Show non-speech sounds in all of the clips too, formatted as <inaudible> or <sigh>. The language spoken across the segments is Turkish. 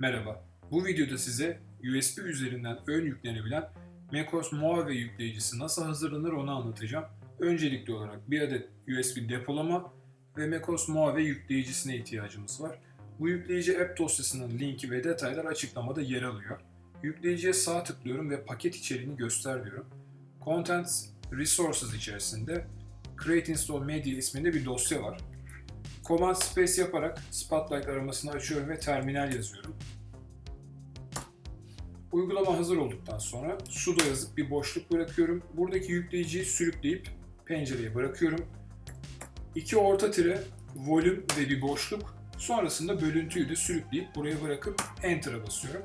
Merhaba, bu videoda size USB üzerinden ön yüklenebilen macOS Mojave yükleyicisi nasıl hazırlanır onu anlatacağım. Öncelikli olarak bir adet USB depolama ve macOS Mojave yükleyicisine ihtiyacımız var. Bu yükleyici app dosyasının linki ve detaylar açıklamada yer alıyor. Yükleyiciye sağ tıklıyorum ve paket içeriğini göster diyorum. Contents Resources içerisinde Create Install Media isminde bir dosya var. Command Space yaparak Spotlight aramasını açıyorum ve terminal yazıyorum. Uygulama hazır olduktan sonra sudo yazıp bir boşluk bırakıyorum. Buradaki yükleyiciyi sürükleyip pencereye bırakıyorum. İki orta tire, volüm ve bir boşluk. Sonrasında bölüntüyü de sürükleyip buraya bırakıp Enter'a basıyorum.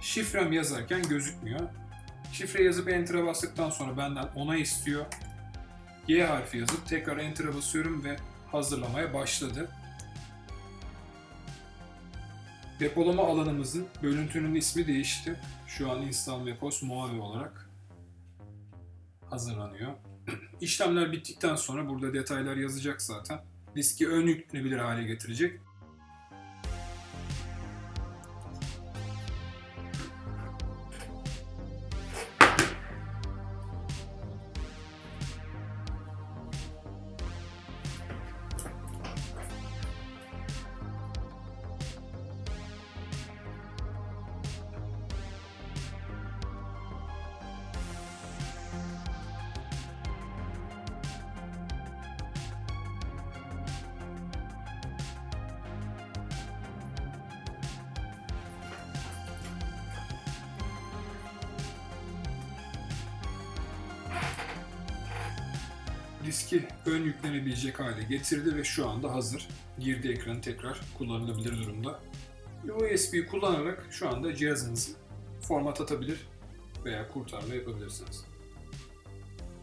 Şifrem yazarken gözükmüyor. Şifre yazıp Enter'a bastıktan sonra benden onay istiyor. Y harfi yazıp tekrar Enter'a basıyorum ve hazırlamaya başladı. Depolama alanımızın bölüntünün ismi değişti. Şu an Install macOS Mojave olarak hazırlanıyor. <clears throat> İşlemler bittikten sonra burada detaylar yazacak zaten. Diski ön yüklenebilir hale getirecek. Diski ön yüklenebilecek hale getirdi ve şu anda hazır. Girdi ekranı tekrar kullanılabilir durumda. USB kullanarak şu anda cihazınızı format atabilir veya kurtarma yapabilirsiniz.